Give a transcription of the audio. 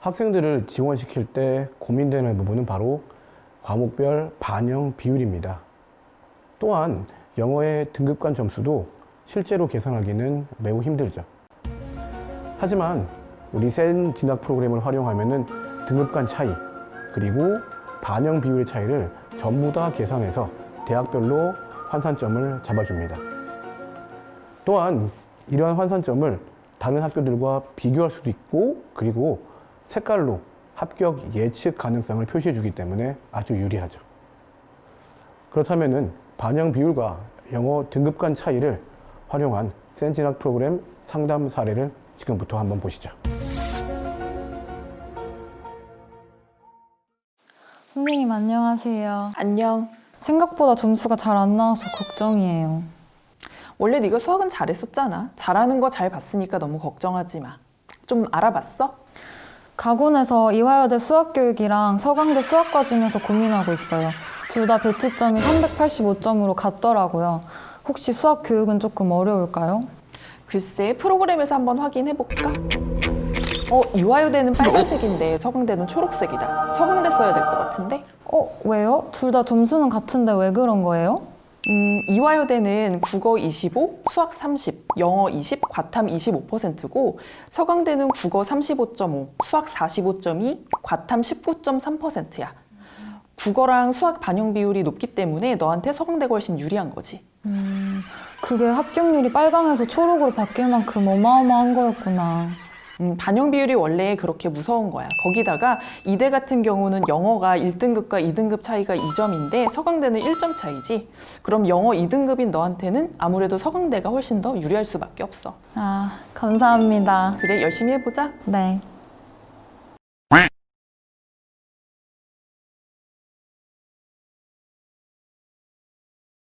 학생들을 지원시킬 때 고민되는 부분은 바로 과목별 반영 비율입니다. 또한 영어의 등급 간 점수도 실제로 계산하기는 매우 힘들죠. 하지만 우리 센 진학 프로그램을 활용하면은 등급 간 차이 그리고 반영 비율의 차이를 전부 다 계산해서 대학별로 환산점을 잡아줍니다. 또한 이러한 환산점을 다른 학교들과 비교할 수도 있고 그리고 색깔로 합격 예측 가능성을 표시해 주기 때문에 아주 유리하죠. 그렇다면은 반영 비율과 영어 등급 간 차이를 활용한 센진학 프로그램 상담 사례를 지금부터 한번 보시죠. 선생님 안녕하세요. 안녕. 생각보다 점수가 잘 안 나와서 걱정이에요. 원래 네가 수학은 잘했었잖아. 잘하는 거 잘 봤으니까 너무 걱정하지 마. 좀 알아봤어? 가군에서 이화여대 수학교육이랑 서강대 수학과 중에서 고민하고 있어요. 둘 다 배치점이 385점으로 같더라고요. 혹시 수학 교육은 조금 어려울까요? 글쎄 프로그램에서 한번 확인해 볼까? 어 이화여대는 빨간색인데 서강대는 초록색이다. 서강대 써야 될 것 같은데? 어, 왜요? 둘 다 점수는 같은데 왜 그런 거예요? 음, 이화여대는 국어 25, 수학 30, 영어 20, 과탐 25%고 서강대는 국어 35.5, 수학 45.2, 과탐 19.3%야. 국어랑 수학 반영 비율이 높기 때문에 너한테 서강대가 훨씬 유리한 거지. 음, 그게 합격률이 빨강에서 초록으로 바뀔 만큼 어마어마한 거였구나. 음, 반영 비율이 원래 그렇게 무서운 거야. 거기다가 이대 같은 경우는 영어가 1등급과 2등급 차이가 2점인데 서강대는 1점 차이지. 그럼 영어 2등급인 너한테는 아무래도 서강대가 훨씬 더 유리할 수밖에 없어. 아, 감사합니다. 그래, 열심히 해보자. 네.